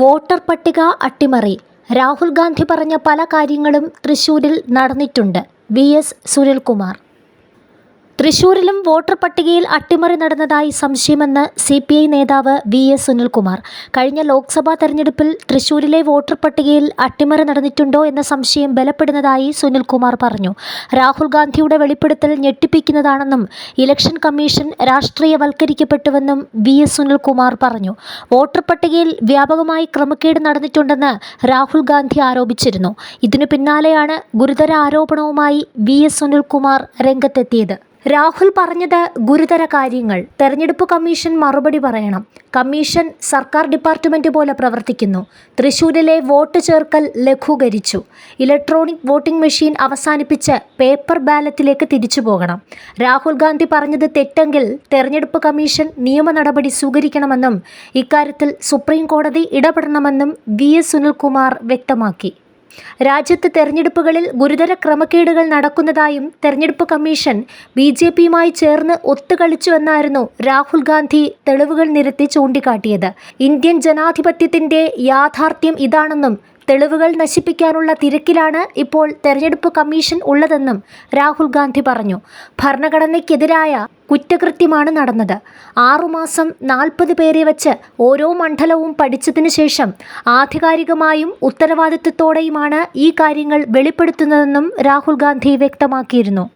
Voter പട്ടിക അട്ടിമറി. രാഹുൽ ഗാന്ധി പറഞ്ഞ പല കാര്യങ്ങളും തൃശൂരിൽ നടന്നിട്ടുണ്ട്. V S Sunilkumar. തൃശൂരിലും വോട്ടർ പട്ടികയിൽ അട്ടിമറി നടന്നതായി സംശയമെന്ന് സി പി ഐ നേതാവ് വി എസ് സുനിൽകുമാർ. കഴിഞ്ഞ ലോക്സഭാ തെരഞ്ഞെടുപ്പിൽ തൃശൂരിലെ വോട്ടർ പട്ടികയിൽ അട്ടിമറി നടന്നിട്ടുണ്ടോ എന്ന സംശയം ബലപ്പെടുന്നതായി സുനിൽകുമാർ പറഞ്ഞു. രാഹുൽ ഗാന്ധിയുടെ വെളിപ്പെടുത്തൽ ഞെട്ടിപ്പിക്കുന്നതാണെന്നും ഇലക്ഷൻ കമ്മീഷൻ രാഷ്ട്രീയവൽക്കരിക്കപ്പെട്ടുവെന്നും വി എസ് സുനിൽകുമാർ പറഞ്ഞു. വോട്ടർ പട്ടികയിൽ വ്യാപകമായി ക്രമക്കേട് നടന്നിട്ടുണ്ടെന്ന് രാഹുൽ ഗാന്ധി ആരോപിച്ചിരുന്നു. ഇതിനു പിന്നാലെയാണ് ഗുരുതര ആരോപണവുമായി വി എസ് സുനിൽകുമാർ രംഗത്തെത്തിയത്. രാഹുൽ പറഞ്ഞത് ഗുരുതര കാര്യങ്ങൾ. തെരഞ്ഞെടുപ്പ് കമ്മീഷൻ മറുപടി പറയണം. കമ്മീഷൻ സർക്കാർ ഡിപ്പാർട്ട്മെന്റ് പോലെ പ്രവർത്തിക്കുന്നു. തൃശൂരിലെ വോട്ട് ചേർക്കൽ ലഘൂകരിച്ചു. ഇലക്ട്രോണിക് വോട്ടിംഗ് മെഷീൻ അവസാനിപ്പിച്ച് പേപ്പർ ബാലറ്റിലേക്ക് തിരിച്ചു പോകണം. രാഹുൽ ഗാന്ധി പറഞ്ഞത് തെറ്റെങ്കിൽ തെരഞ്ഞെടുപ്പ് കമ്മീഷൻ നിയമ നടപടി സ്വീകരിക്കണമെന്നും ഇക്കാര്യത്തിൽ സുപ്രീം കോടതി ഇടപെടണമെന്നും വി എസ് സുനിൽകുമാർ വ്യക്തമാക്കി. രാജ്യത്ത് തെരഞ്ഞെടുപ്പുകളിൽ ഗുരുതര ക്രമക്കേടുകൾ നടക്കുന്നതായും തെരഞ്ഞെടുപ്പ് കമ്മീഷൻ ബി ജെ പിയുമായി ചേർന്ന് ഒത്തുകളിച്ചുവെന്നായിരുന്നു രാഹുൽ ഗാന്ധി തെളിവുകൾ നിരത്തി ചൂണ്ടിക്കാട്ടിയത്. ഇന്ത്യൻ ജനാധിപത്യത്തിന്റെ യാഥാർത്ഥ്യം ഇതാണെന്നും തെളിവുകൾ നശിപ്പിക്കാനുള്ള തിരക്കിലാണ് ഇപ്പോൾ തെരഞ്ഞെടുപ്പ് കമ്മീഷൻ ഉള്ളതെന്നും രാഹുൽ ഗാന്ധി പറഞ്ഞു. ഭരണഘടനയ്ക്കെതിരായ കുറ്റകൃത്യമാണ് നടന്നത്. ആറുമാസം നാൽപ്പത് പേരെ വച്ച് ഓരോ മണ്ഡലവും പഠിച്ചതിനു ശേഷം ആധികാരികമായും ഉത്തരവാദിത്വത്തോടെയുമാണ് ഈ കാര്യങ്ങൾ വെളിപ്പെടുത്തുന്നതെന്നും രാഹുൽ ഗാന്ധി വ്യക്തമാക്കിയിരുന്നു.